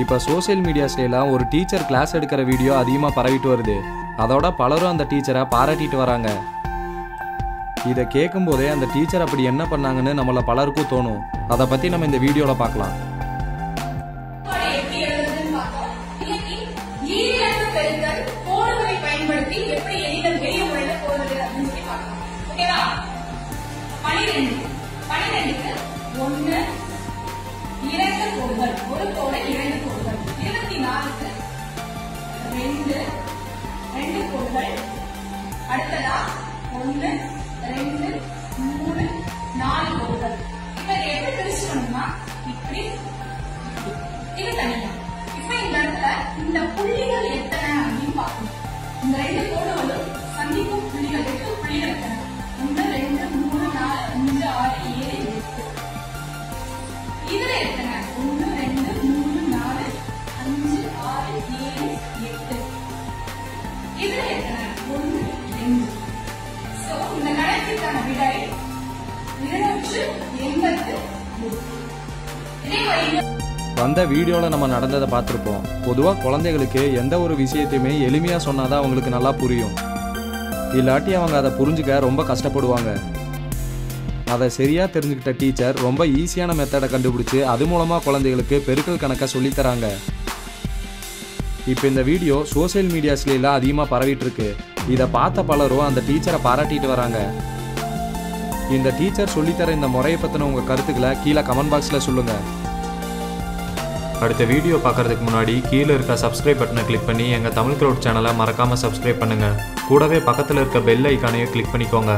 இப்போ சோசியல் மீடியாஸ்லாம் ஒரு teacher class எடுக்கிற வீடியோ அதிகமாக பரவிட்டு வருது அதோட பலரும் அந்த டீச்சரை பாராட்டிட்டு வராங்க இதை கேட்கும்போதே அந்த டீச்சர் அப்படி என்ன பண்ணாங்கன்னு நம்மள பலருக்கும் தோணும் அதை பற்றி நம்ம இந்த வீடியோவில் பார்க்கலாம் பயன்படுத்தி எப்படி எளிதில் எளிய முறையில் போகிறது அப்படின்னு சொல்லி பார்க்கலாம். ஓகேவா? பனிரெண்டு. அடுத்ததா ஒண்ணு, ரெண்டு, மூணு, நாலு கோடுகள். இப்ப எப்படி பிரிச்சு பிரிச்சுக்கணும்னா இப்படி இது தனியா. இப்ப இந்த இடத்துல இந்த புள்ளிகள் எத்தனை அப்படின்னு பார்க்கணும். இந்த ரெண்டு கோடுகளும் சந்திக்கும் புள்ளிகள் எட்டு புள்ளிகள் எத்தனை? ஒன்று ரெண்டு மூணு நாலு அஞ்சு ஆறு ஏழு எட்டு. இதுல எத்தனை? ஒன்று ரெண்டு மூணு நாலு அஞ்சு ஆறு ஏழு எட்டு. இதுல எத்தனை? ரெண்டு சோ இந்த கணக்கிற்கான விடை இருநூற்று எண்பத்து இதே வழியில் வந்த வீடியோவில் நம்ம நடந்ததை பார்த்துருப்போம். பொதுவாக குழந்தைகளுக்கு எந்த ஒரு விஷயத்தையுமே எளிமையாக சொன்னால் தான் அவங்களுக்கு நல்லா புரியும். இல்லாட்டி அவங்க அதை புரிஞ்சுக்க ரொம்ப கஷ்டப்படுவாங்க. அதை சரியாக தெரிஞ்சுக்கிட்ட டீச்சர் ரொம்ப ஈஸியான மெத்தடை கண்டுபிடிச்சி அது மூலமாக குழந்தைகளுக்கு பெருக்கல் கணக்கை சொல்லித்தராங்க. இப்போ இந்த வீடியோ சோஷியல் மீடியாஸ்லாம் அதிகமாக பரவிட்டு இருக்கு. இதை பார்த்த பலரும் அந்த டீச்சரை பாராட்டிட்டு வராங்க. இந்த டீச்சர் சொல்லித்தர இந்த முறையை பற்றின உங்கள் கருத்துக்களை கீழே கமெண்ட் பாக்ஸில் சொல்லுங்கள் அடுத்த வீடியோ பார்க்கறதுக்கு முன்னாடி கீழே இருக்க சப்ஸ்கிரைப் பட்டனை கிளிக் பண்ணி எங்கள் தமிழ் க்ரௌட் சேனலை மறக்காமல் சப்ஸ்கிரைப் பண்ணுங்கள் கூடவே பக்கத்தில் இருக்க பெல் ஐக்கானையும் கிளிக் பண்ணிக்கோங்க.